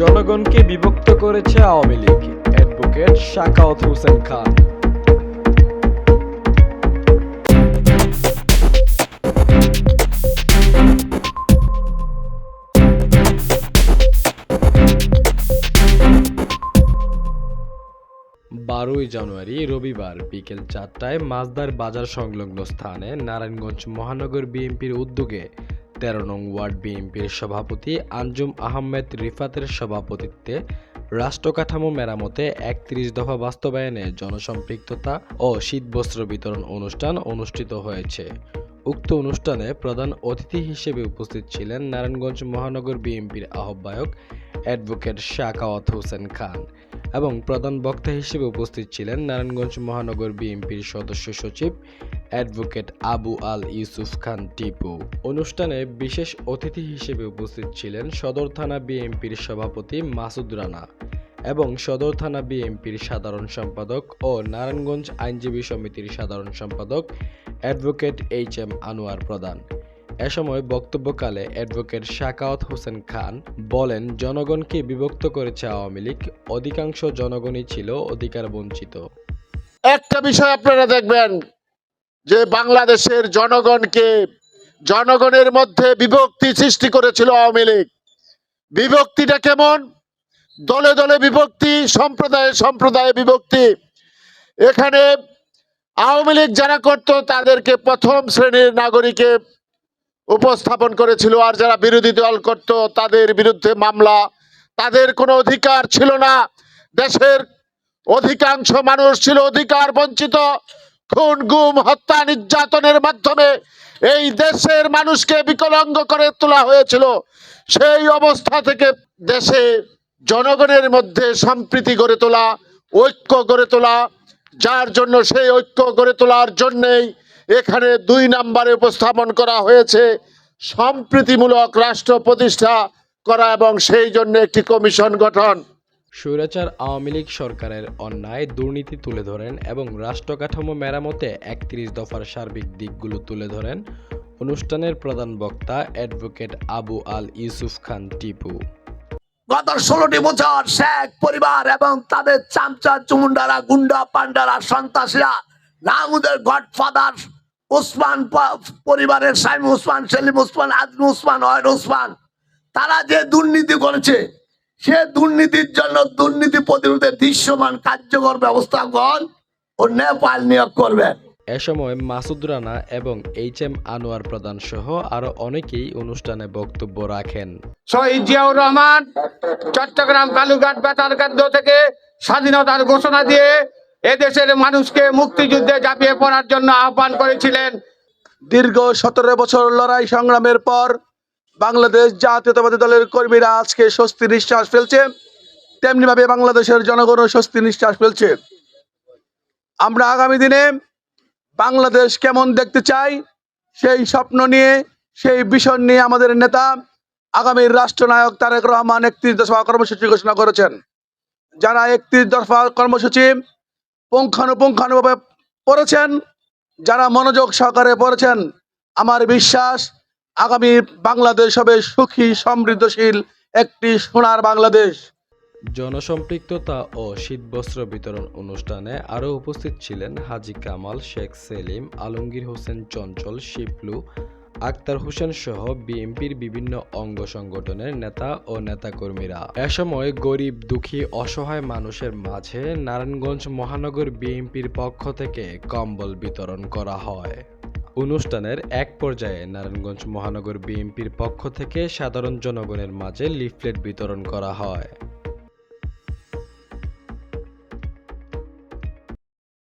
জনগণকে বিভক্ত করেছে আওয়ামী লীগ। অ্যাডভোকেট শাকাওয়াত হোসেন খান। বারোই জানুয়ারি, রবিবার বিকেল চারটায় মাছদার বাজার সংলগ্ন স্থানে নারায়ণগঞ্জ মহানগর বিএনপির উদ্যোগে তেরো নং ওয়ার্ড বিএনপির সভাপতি আঞ্জুম আহমেদ রিফাতের সভাপতিত্বে রাষ্ট্রকাঠামো মেরামতে একত্রিশ দফা বাস্তবায়নে জনসম্পৃক্ততা ও শীতবস্ত্র বিতরণ অনুষ্ঠান অনুষ্ঠিত হয়েছে। উক্ত অনুষ্ঠানে প্রধান অতিথি হিসেবে উপস্থিত ছিলেন নারায়ণগঞ্জ মহানগর বিএনপির আহ্বায়ক অ্যাডভোকেট শাকাওয়াত হোসেন খান। এবং প্রধান বক্তা হিসেবে উপস্থিত ছিলেন নারায়ণগঞ্জ মহানগর বিএনপির সদস্য সচিব অ্যাডভোকেট আবু আল ইউসুফ খান টিপু। অনুষ্ঠানে বিশেষ অতিথি হিসেবে উপস্থিত ছিলেন সদর থানা বিএনপির সভাপতি মাসুদ রানা এবং সদর থানা বিএনপির সাধারণ সম্পাদক ও নারায়ণগঞ্জ আইনজীবী সমিতির সাধারণ সম্পাদক অ্যাডভোকেট এইচ এম আনোয়ার প্রধান। এ সময় বক্তব্যকালে অ্যাডভোকেট শাকাওয়াত হোসেন খান বলেন, জনগণকে বিভক্ত করেছে আওয়ামী লীগ, অধিকাংশ জনগণই ছিল অধিকার বঞ্চিত। একটা বিষয় আপনারা দেখবেন, যে বাংলাদেশের জনগণকে, জনগণের মধ্যে বিভক্তি সৃষ্টি করেছিল আওয়ামী লীগ। বিভক্তিটা কেমন? দলে দলে বিভক্তি, সম্প্রদায়ে সম্প্রদায়ে বিভক্তি। এখানে আওয়ামী লীগ যারা করত, তাদেরকে প্রথম শ্রেণির নাগরিকে উপস্থাপন করেছিল আর যারা বিরোধী দল করত তাদের বিরুদ্ধে মামলা, তাদের কোনো অধিকার ছিল না। দেশের অধিকাংশ মানুষ ছিল অধিকার বঞ্চিত, খুন, গুম, হত্যা, নির্যাতনের মাধ্যমে এই দেশের মানুষকে বিকলাঙ্গ করে তোলা হয়েছিল। সেই অবস্থা থেকে দেশে জনগণের মধ্যে সম্প্রীতি গড়ে তোলা, ঐক্য গড়ে তোলা, যার জন্য সেই ঐক্য গড়ে তোলার জন্যেই এখানে দুই নম্বরে উপস্থাপন করা হয়েছে। সম্প্রীতিমূলক রাষ্ট্র প্রতিষ্ঠা করা এবং সেই জন্য একটি কমিশন গঠন। স্বৈরাচার আওয়ামী লীগ সরকারের অন্যায় দুর্নীতি তুলে ধরেন এবং রাষ্ট্র কাঠামো মেরামতে একত্রিশ দফার সার্বিক দিকগুলো তুলে ধরেন। অনুষ্ঠানের প্রধান বক্তা অ্যাডভোকেট আবু আল ইউসুফ খান টিপু। গত ষোলোটি বছর শেখ পরিবার এবং তাদের চামচা চুমুন্ডারা গুন্ডা পান্ডারা সন্ত্রাসীরা নামুদের গডফাদার উসমান পরিবারের সাইম উসমান সেলিম উসমান আজম উসমান অয়ন উসমান তারা যে দুর্নীতি করেছে সে দুর্নীতির জন্য দুর্নীতি প্রতিরোধে দৃশ্যমান কার্যকর ব্যবস্থা গ্রহণ ও নেপাল নিয়োগ করবেন এ সময় মাসুদ রানা এবং এইচ এম আনোয়ার প্রধান সহ আরও অনেকেই অনুষ্ঠানে বক্তব্য রাখেন। শহীদ জিয়াউর রহমান চট্টগ্রাম কালুঘাট বেতার কেন্দ্র থেকে স্বাধীনতার ঘোষণা দিয়ে এদেশের মানুষকে মুক্তিযুদ্ধে ঝাঁপিয়ে পড়ার জন্য আহ্বান করেছিলেন। দীর্ঘ সতেরো বছর লড়াই সংগ্রামের পর বাংলাদেশ জাতীয়তাবাদী দলের কর্মীরা আজকে স্বস্তি নিঃশ্বাস ফেলছে। তেমনিভাবে বাংলাদেশের জনগণও স্বস্তি নিঃশ্বাস ফেলছে। আমরা আগামী দিনে বাংলাদেশ কেমন দেখতে চাই, সেই স্বপ্ন নিয়ে, সেই বিষয় নিয়ে আমাদের নেতা, আগামী রাষ্ট্রনায়ক তারেক রহমান একত্রিশ দফা কর্মসূচি ঘোষণা করেছেন। যারা একত্রিশ দফা কর্মসূচি পুঙ্খানুপুঙ্খানুভাবে পড়েছেন, যারা মনোযোগ সহকারে পড়েছেন, আমার বিশ্বাস আগামী বাংলাদেশ হবে সুখী, সমৃদ্ধশীল একটি সোনার বাংলাদেশ। জনসম্পৃক্ততা ও শীতবস্ত্র বিতরণ অনুষ্ঠানে আরও উপস্থিত ছিলেন হাজি কামাল, শেখ সেলিম, আলমগীর হোসেন চঞ্চল শিপলু আক্তার হোসেন সহ বিএনপির বিভিন্ন অঙ্গ সংগঠনের নেতা ও নেতাকর্মীরা। এ সময় গরিব, দুঃখী, অসহায় মানুষের মাঝে নারায়ণগঞ্জ মহানগর বিএনপির পক্ষ থেকে কম্বল বিতরণ করা হয়। অনুষ্ঠানের এক পর্যায়ে নারায়ণগঞ্জ মহানগর বিএনপির পক্ষ থেকে সাধারণ জনগণের মাঝে লিফলেট বিতরণ করা হয়।